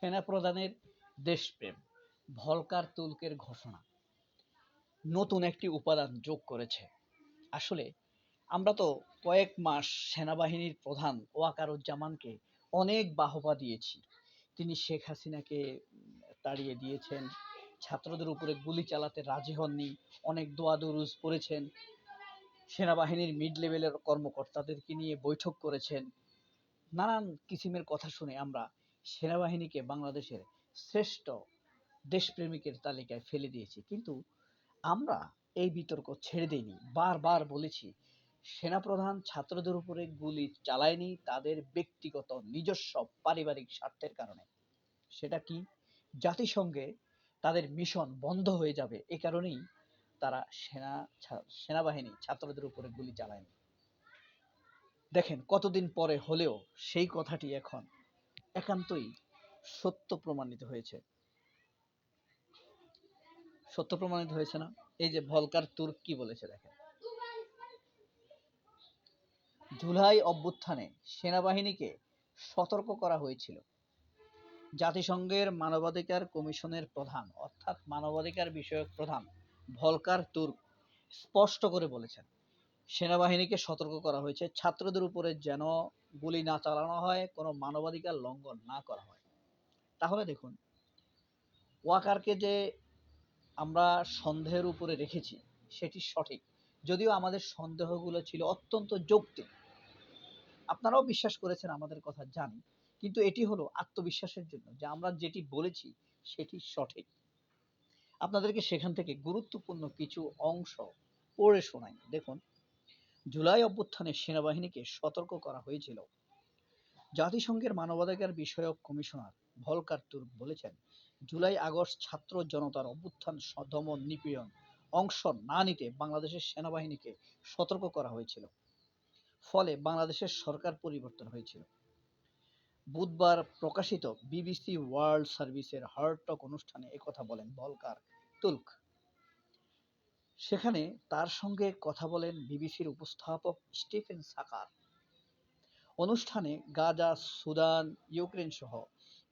সেনাপ্রধানের দেশপ্রেম, ভলকার তুলকের ঘোষণা। নতুন একটি উপাদান যোগ করেছে। আসলে আমরা তো কয়েক মাস সেনাবাহিনীর প্রধান ওয়াকারুজ্জামানকে অনেক বাহবা দিয়েছি। তিনি শেখ হাসিনাকে তাড়িয়ে দিয়েছেন, ছাত্রদের উপরে গুলি চালাতে রাজি হননি, অনেক দোয়া দরুজ পড়েছেন, সেনাবাহিনীর মিড লেভেলের কর্মকর্তাদেরকে নিয়ে বৈঠক করেছেন। নানান কিসিমের কথা শুনে আমরা সেনাবাহিনীকে বাংলাদেশের শ্রেষ্ঠ দেশপ্রেমিকের তালিকায় ফেলে দিয়েছে। কিন্তু আমরা এই বিতর্ক ছেড়ে দেইনি। বারবার বলেছি, সেনাপ্রধান ছাত্রদের উপরে গুলি চালায়নি তাদের ব্যক্তিগত নিজস্ব পারিবারিক স্বার্থের কারণে। সেটা কি? জাতিসংঘে তাদের মিশন বন্ধ হয়ে যাবে এ কারণেই তারা সেনা সেনাবাহিনী ছাত্রদের উপরে গুলি চালায়নি। দেখেন, কতদিন পরে হলেও সেই কথাটি এখন একান্তই সত্য প্রমাণিত হয়েছে। সত্য প্রমাণিত হয়েছে না? এই যে ভলকার তুর্ক কি বলেছে, দেখেন। জুলাই অভ্যুত্থানে সেনাবাহিনীকে সতর্ক করা হয়েছিল। জাতিসংঘের মানবাধিকার কমিশনের প্রধান, অর্থাৎ মানবাধিকার বিষয়ক প্রধান ভলকার তুর্ক স্পষ্ট করে বলেছেন, সেনাবাহিনীকে সতর্ক করা হয়েছে। ছাত্রদের উপরে যেন গুলি না চালানো হয়, কোনো মানবাধিকার লঙ্ঘন না করা হয়। তাহলে দেখুন, ওয়াকারকে যে আমরা সন্দেহের উপরে রেখেছি, সেটি সঠিক। যদিও আমাদের সন্দেহগুলো ছিল অত্যন্ত যৌক্তিক। আপনারাও বিশ্বাস করেছেন, আমাদের কথা জানি। কিন্তু এটি হলো আত্মবিশ্বাসের জন্য যে আমরা যেটি বলেছি, সেটি সঠিক। আপনাদেরকে সেখান থেকে গুরুত্বপূর্ণ কিছু অংশ পড়ে শোনাই। দেখুন জুলাই অভ্যুত্থানে সেনাবাহিনীকে সতর্ক করা হয়েছিল। জাতিসংঘের মানবাধিকার বিষয়ক কমিশনার ভলকার তুর্ক বলেছেন, জুলাই আগস্ট ছাত্র জনতার অভ্যুত্থান দমন নিপীড়ন অংশ না নিতে বাংলাদেশের সেনাবাহিনীকে সতর্ক করা হয়েছিল। ফলে বাংলাদেশের সরকার পরিবর্তন হয়েছিল। বুধবার প্রকাশিত বিবিসি ওয়ার্ল্ড সার্ভিসের হার্টক অনুষ্ঠানে একথা বলেন ভলকার তুর্ক সেখানে তার সঙ্গে কথা বলেন বিবিসির উপস্থাপক স্টিফেন সাকার। অনুষ্ঠানে গাজা, সুদান, ইউক্রেন সহ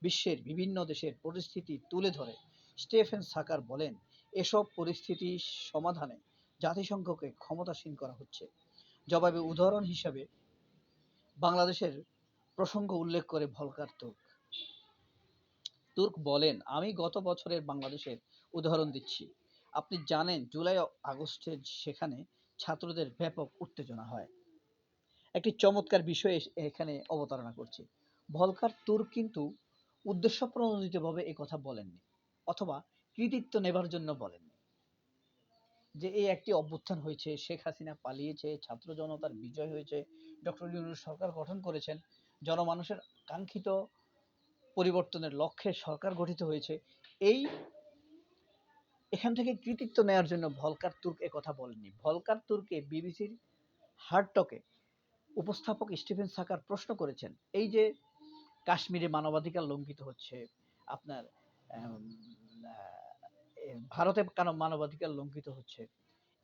বিশ্বের বিভিন্ন দেশের পরিস্থিতি তুলে ধরে স্টেফেন সাকার বলেন, এসব পরিস্থিতি সমাধানে জাতিসংঘকে ক্ষমতাসীন করা হচ্ছে। জবাবে উদাহরণ হিসাবে বাংলাদেশের প্রসঙ্গ উল্লেখ করে ভলকার তুর্ক। তুর্ক বলেন, আমি গত বছরের বাংলাদেশের উদাহরণ দিচ্ছি। আপনি জানেন জুলাই আগস্টে সেখানে ছাত্রদের ব্যাপক উত্তেজনা হয়। একটি চমৎকার বিষয় এখানে অবতারণা করছি। ভলকার তুর্ক কিন্তু উদ্দেশ্য প্রণোদিতভাবে এই কথা বলেননি, অথবা কৃতিত্ব নেবার জন্য বলেননি। যে এই একটি অভ্যুত্থান হয়েছে, শেখ হাসিনা পালিয়েছে, ছাত্র জনতার বিজয় হয়েছে, ডক্টর ইউনুস সরকার গঠন করেছেন, জনমানুষের কাঙ্ক্ষিত পরিবর্তনের লক্ষ্যে সরকার গঠিত হয়েছে, এই এখান থেকে কৃতিত্ব নেওয়ার জন্য ভলকার তুর্ক কথা বলেননি। ভলকার তুর্কে বিবিসির হার্টকে উপস্থাপক স্টিফেন সাকার প্রশ্ন করেছেন, এই যে কাশ্মীরে মানবাধিকার লঙ্ঘিত হচ্ছে, আপনার ভারতে কেন মানবাধিকার লঙ্ঘিত হচ্ছে,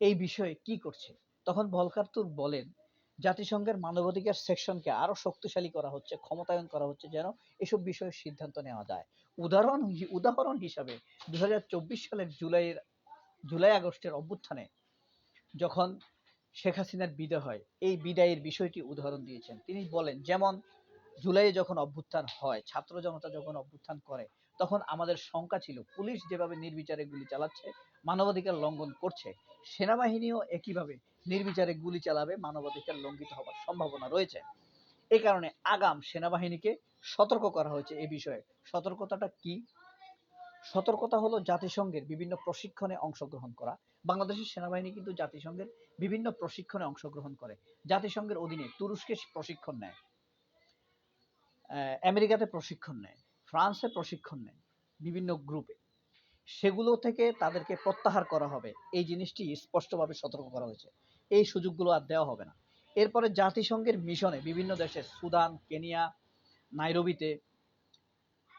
এই বিষয়ে কি করছে? তখন ভলকার তুর্ক বলেন জাতিসংঘের মানবাধিকার সেকশনকে আরও শক্তিশালী করা হচ্ছে, ক্ষমতায়ন করা হচ্ছে যেন এসব বিষয়ে সিদ্ধান্ত নেওয়া যায়। উদাহরণ উদাহরণ হিসাবে দু হাজার চব্বিশ সালের জুলাইয়ের, জুলাই আগস্টের অভ্যুত্থানে যখন শেখ হাসিনার বিদায় হয়, এই বিদায়ের বিষয়টি উদাহরণ দিয়েছেন। তিনি বলেন, যেমন জুলাইয়ে যখন অভ্যুত্থান হয়, ছাত্র জনতা যখন অভ্যুত্থান করে, তখন আমাদের শঙ্কা ছিল, পুলিশ যেভাবে নির্বিচারে গুলি চালাচ্ছে, মানবাধিকার লঙ্ঘন করছে, সেনাবাহিনীও একইভাবে নির্বিচারে গুলি চালাবে, মানবাধিকার লঙ্ঘিত হবার সম্ভাবনা রয়েছে। এই কারণে আগাম সেনাবাহিনীকে সতর্ক করা হয়েছে এই বিষয়ে। সতর্কতাটা কি? সতর্কতা হলো জাতিসংঘের বিভিন্ন প্রশিক্ষণে অংশগ্রহণ করা। বাংলাদেশের সেনাবাহিনী কিন্তু জাতিসংঘের বিভিন্ন প্রশিক্ষণে অংশগ্রহণ করে। জাতিসংঘের অধীনে তুরস্কে প্রশিক্ষণ নেয় আমেরিকাতে প্রশিক্ষণ নেয়, ফ্রান্সে প্রশিক্ষণ নেয়, বিভিন্ন গ্রুপে। সেগুলো থেকে তাদেরকে প্রত্যাহার করা হবে। এই জিনিসটি স্পষ্টভাবে সতর্ক করা হয়েছে। এই সুযোগগুলো আর দেওয়া হবে না। এরপরে জাতিসংঘের মিশনে বিভিন্ন দেশে সুদান, কেনিয়া, নাইরোবিতে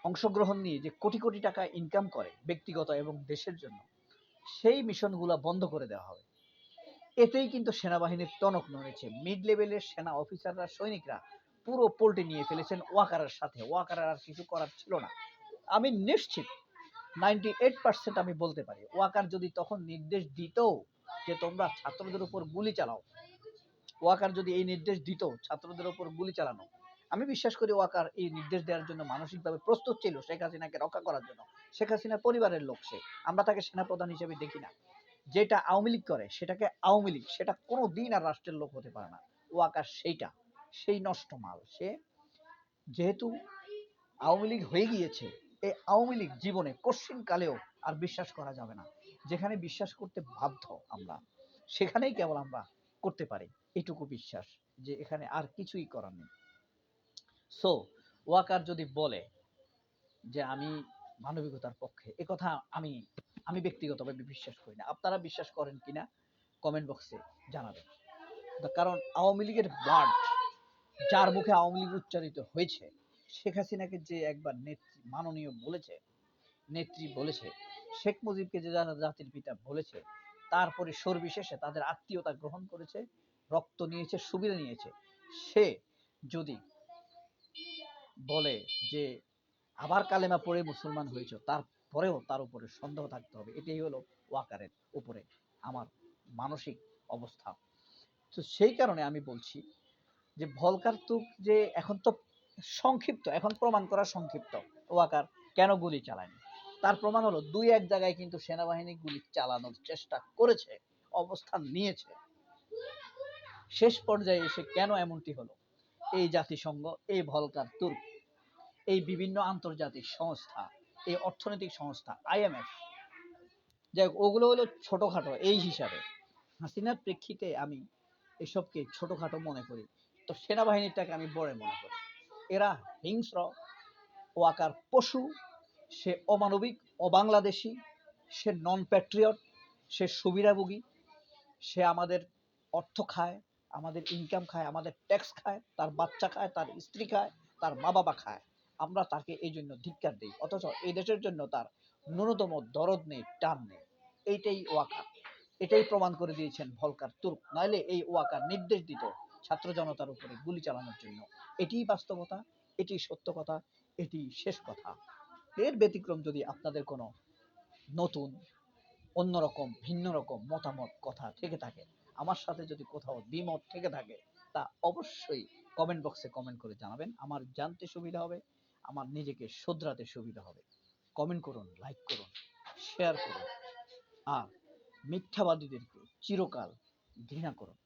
অংশগ্রহণ নিয়ে যে কোটি কোটি টাকা ইনকাম করে ব্যক্তিগত এবং দেশের জন্য, সেই মিশনগুলো বন্ধ করে দেওয়া হবে। এতেই কিন্তু সেনাবাহিনীর টনক নড়েছে। মিড লেভেলের সেনা অফিসাররা সৈনিকরা পুরো পোল্টে নিয়ে ফেলেছেন ওয়াকারের সাথে। ওয়াকারের আর কিছু করার ছিল না। আমি নিশ্চিত নাইনটি এইট পার্সেন্ট আমি বলতে পারি, ওয়াকার যদি তখন নির্দেশ দিত যে তোমরা ছাত্রদের উপর গুলি চালাও। ওয়াকার যদি এই নির্দেশ দিত, ছাত্রদের উপর গুলি চালানো। আমি বিশ্বাস করি ওয়াকার এই নির্দেশ দেওয়ার জন্য মানসিকভাবে প্রস্তুত ছিল শেখ হাসিনাকে রক্ষা করার জন্য। শেখ হাসিনার পরিবারের লোক সে। আমরা তাকে সেনাপ্রধান হিসেবে দেখি না। যেটা আওয়ামী লীগ করে, সেটাকে আওয়ামী লীগ, সেটা কোনো দিন আর রাষ্ট্রের লোক হতে পারে না। ওয়াকার সেইটা, সেই নষ্ট মাল। সে যেহেতু আওয়ামী লীগ হয়ে গিয়েছে, এই আওয়ামী লীগ জীবনে কশ্চিন কালেও আর বিশ্বাস করা যাবে না। যেখানে বিশ্বাস করতে বাধ্য আমরা, সেখানেই কেবল আমরা করতে পারি। এটুকু বিশ্বাস যে এখানে আর কিছুই করার নেই। সো ওয়াকার যদি বলে যে আমি মানবিকতার পক্ষে, এ কথা আমি আমি ব্যক্তিগতভাবে বিশ্বাস করি না। আপনারা বিশ্বাস করেন কিনা কমেন্ট বক্সে জানাবেন। কারণ আওয়ামী লীগের বার্ড যার মুখে আওয়ামী লীগ উচ্চারিত হয়েছে, শেখ হাসিনাকে যে একবার নেত্রী, মাননীয় বলেছে, নেত্রী বলেছে শেখ মুজিবকে যে যারা জাতির পিতা বলেছে, তারপরে সর্বশেষে তাদের আত্মীয়তা গ্রহণ করেছে, রক্ত নিয়েছে, সুবিধা নিয়েছে। সে যদি বলে যে, আবার কালেমা পড়ে মুসলমান হয়েছে, তারপরেও তার উপরে সন্দেহ থাকতে হবে। এটাই হলো ওয়াকারের উপরে আমার মানসিক অবস্থা। তো সেই কারণে আমি বলছি যে, ভলকার তুক যে এখন তো সংক্ষিপ্ত, এখন প্রমাণ করা সংক্ষিপ্ত। ওয়াকার কেন গুলি চালায়নি? তার প্রমাণ হলো দুই এক জায়গায় কিন্তু সেনাবাহিনী গুলি চালানোর চেষ্টা করেছে, অবস্থান নিয়েছে। শেষ পর্যায়ে এসে কেন এমনটি হলো? এই জাতিসংঘ, এই ভলকার তুর্ক, এই বিভিন্ন আন্তর্জাতিক সংস্থা, এই অর্থনৈতিক সংস্থা আইএমএফ যাই হোক, ওগুলো হলো ছোটখাটো এই হিসাবে। হাসিনার প্রেক্ষিতে আমি এসবকে ছোটখাটো মনে করি। তো সেনাবাহিনীটাকে আমি বড় মনে করি। এরা হিংস্র ও আকার পশু সে অমানবিক, অবাংলাদেশি, সে নন প্যাট্রিয়ট সে সুবিধাভোগী, সে আমাদের অর্থ খায়, আমাদের ইনকাম খায়, আমাদের ট্যাক্স খায়, তার বাচ্চা খায়, তার স্ত্রী খায়, তার মা বাবা খায়। আমরা তাকে এই জন্য ধিক্কার দিই, অথচ এই দেশের জন্য তার ন্যূনতম দরদ নেই, টান নেই। এইটাই ওয়াকার। এটাই প্রমাণ করে দিয়েছেন ভলকার তুর্ক। নাইলে এই ওয়াকার নির্দেশ দিত ছাত্র জনতার উপরে গুলি চালানোর জন্য। এটিই বাস্তবতা এটি সত্য কথা এটি শেষ কথা। এর ব্যতিক্রম যদি আপনাদের কোনো নতুন অন্যরকম ভিন্ন রকম মতামত, কথা থেকে থাকে, আমার সাথে যদি কোথাও দ্বিমত থেকে থাকে, তা অবশ্যই কমেন্ট বক্সে কমেন্ট করে জানাবেন। আমার জানতে সুবিধা হবে, আমার নিজেকে শোধরাতে সুবিধা হবে। কমেন্ট করুন লাইক করুন শেয়ার করুন, আর মিথ্যাবাদীদেরকে চিরকাল ঘৃণা করুন।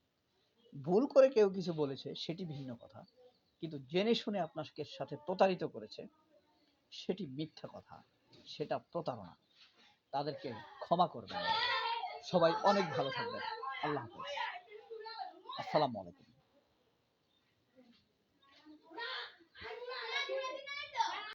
ভুল করে কেউ কিছু বলেছে, সেটি ভিন্ন কথা। কিন্তু জেনে শুনে আপনাকে সাথে প্রতারিত করেছে সেটি মিথ্যা কথা, সেটা প্রতারণা। তাদেরকে ক্ষমা করবেন। সবাই অনেক ভালো থাকবেন। আল্লাহ হাফেজ। আসসালামু আলাইকুম।